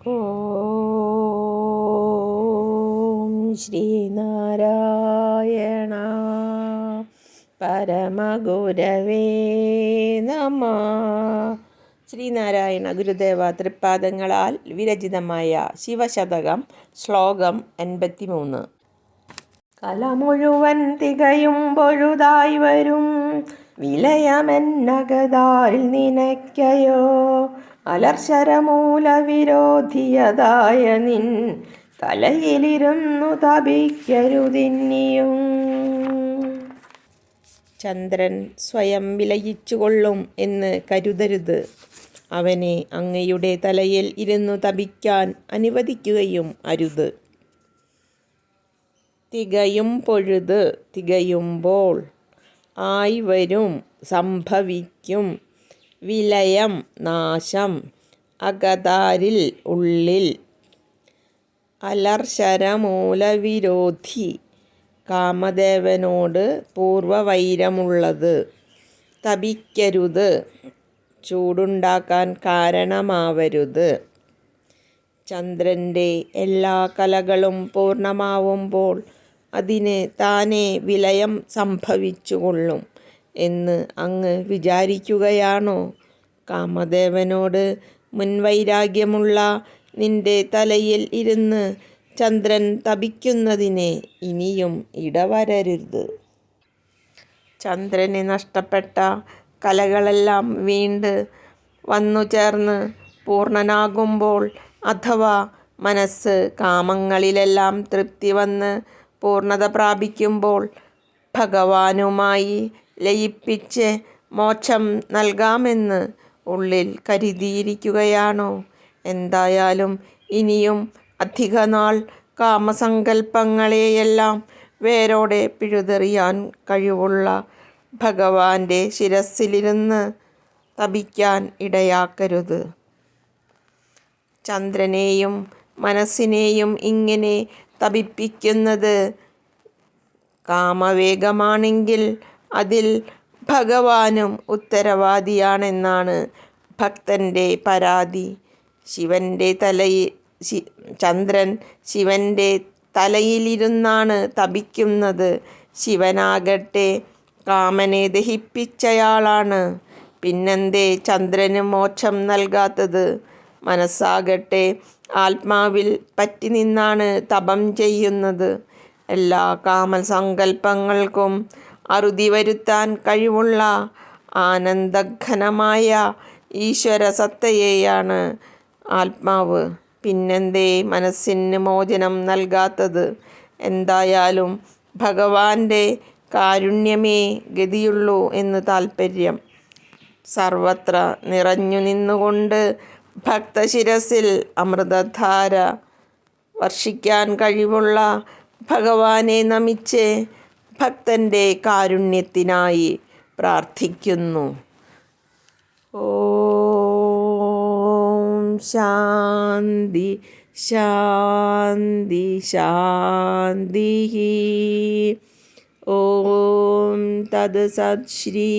ഓം ശ്രീനാരായണ പരമഗുരവേ നമ. ശ്രീനാരായണ ഗുരുദേവ തൃപ്പാദങ്ങളാൽ വിരചിതമായ ശിവശതകം ശ്ലോകം എൺപത്തി മൂന്ന് കല മുഴുവൻ തികയും പൊഴുതായി വരും. വിലയമെന്നകതാൽ നിനയ്ക്കയോ അലർശരമൂല വിരോധിയതായ നിൻ തലയിലിരുന്നു തപിക്കരുതിന്നിയും. ചന്ദ്രൻ സ്വയം വിലയിച്ചുകൊള്ളും എന്ന് കരുതരുത്. അവനെ അങ്ങയുടെ തലയിൽ ഇരുന്നു തപിക്കാൻ അനുവദിക്കുകയും അരുത്. തികയും പൊഴുത് തികയുമ്പോൾ ആയി വരും സംഭവിക്കും. വിലയം നാശം അകതാരിൽ ഉള്ളിൽ അലർശരമൂലവിരോധി കാമദേവനോട് പൂർവവൈരമുള്ളത്. തപിക്കരുത് ചൂടുണ്ടാക്കാൻ കാരണമാവരുത്. ചന്ദ്രന്റെ എല്ലാ കലകളും പൂർണമാവുമ്പോൾ അതിന് താനെ വിലയം സംഭവിച്ചുകൊള്ളും. എന്ന് അങ്ങ് വിചാരിക്കുകയാണോ? കാമദേവനോട് മുൻവൈരാഗ്യമുള്ള നിന്റെ തലയിൽ ഇരുന്ന് ചന്ദ്രൻ തപിക്കുന്നതിന് ഇനിയും ഇടവരരുത്. ചന്ദ്രന് നഷ്ടപ്പെട്ട കലകളെല്ലാം വീണ്ട് വന്നു ചേർന്ന് പൂർണനാകുമ്പോൾ അഥവാ മനസ്സ് കാമങ്ങളിലെല്ലാം തൃപ്തി വന്ന് പൂർണത പ്രാപിക്കുമ്പോൾ ഭഗവാനുമായി ലയിപ്പിച്ച് മോക്ഷം നൽകാമെന്ന് ഉള്ളിൽ കരുതിയിരിക്കുകയാണോ? എന്തായാലും ഇനിയും അധികനാൾ കാമസങ്കല്പങ്ങളെയെല്ലാം വേരോടെ പിഴുതെറിയാൻ കഴിവുള്ള ഭഗവാന്റെ ശിരസിലിരുന്ന് തപിക്കാൻ ഇടയാക്കരുത്. ചന്ദ്രനെയും മനസ്സിനെയും ഇങ്ങനെ തപിപ്പിക്കുന്നത് കാമവേഗമാണെങ്കിൽ അതിൽ ഭഗവാനും ഉത്തരവാദിയാണെന്നാണ് ഭക്തന്റെ പരാതി. ശിവന്റെ തലയിൽ ചന്ദ്രൻ ശിവന്റെ തലയിലിരുന്നാണ് തപിക്കുന്നത്. ശിവനാകട്ടെ കാമനെ ദഹിപ്പിച്ചയാളാണ്. പിന്നെന്തേ ചന്ദ്രന് മോക്ഷം നൽകാത്തത്? മനസ്സാകട്ടെ ആത്മാവിൽ പറ്റി നിന്നാണ് തപം ചെയ്യുന്നത്. എല്ലാ കാമസങ്കല്പങ്ങൾക്കും അറുതി വരുത്താൻ കഴിവുള്ള ആനന്ദഘനമായ ഈശ്വരസത്തയെയാണ് ആത്മാവ്. പിന്നെന്തേ മനസ്സിന് മോചനം നൽകാത്തത്? എന്തായാലും ഭഗവാന്റെ കാരുണ്യമേ ഗതിയുള്ളൂ എന്ന് താൽപ്പര്യം സർവത്ര നിറഞ്ഞു നിന്നുകൊണ്ട് ഭക്തശിരസിൽ അമൃതധാര വർഷിക്കാൻ കഴിവുള്ള ഭഗവാനെ നമിച്ച് ഭക്തന്റെ കാരുണ്യത്തിനായി പ്രാർത്ഥിക്കുന്നു. ഓം ശാന്തി ശാന്തി ശാന്തി. ഓം തത് സത് ശ്രീ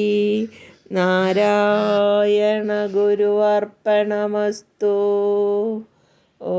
നാരായണ ഗുരുവർപ്പണമസ്തു ഓ